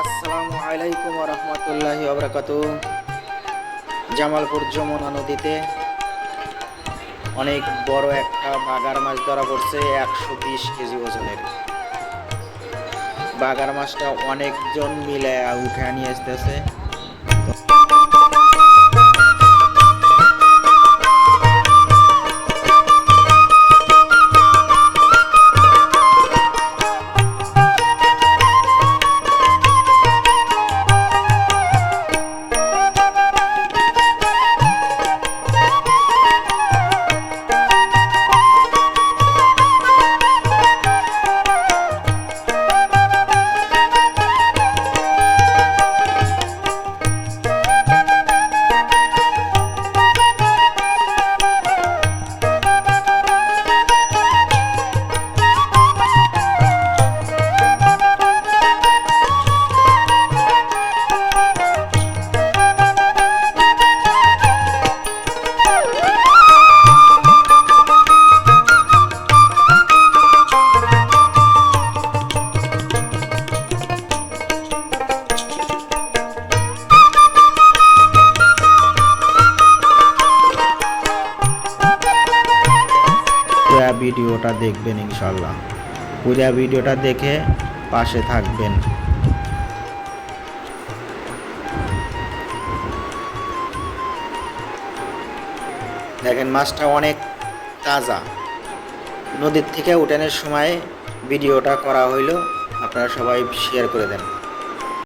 আসসালামু আলাইকুম রহমতুল্লাহি আবরাকাতু জামালপুর যমুনা নদীতে অনেক বড় একটা বাগার মাছ ধরা পড়ছে একশো বিশ কেজি ওজনের। বাগার মাছটা অনেকজন মিলে উঠে নিয়ে আসতেছে। পুরা ভিডিওটা দেখবেন ইনশাল্লাহ। পুরা ভিডিওটা দেখে পাশে থাকবেন। দেখেন, মাছটা অনেক তাজা। নদীর থেকে উঠানোর সময় ভিডিওটা করা হইল। আপনারা সবাই শেয়ার করে দেন।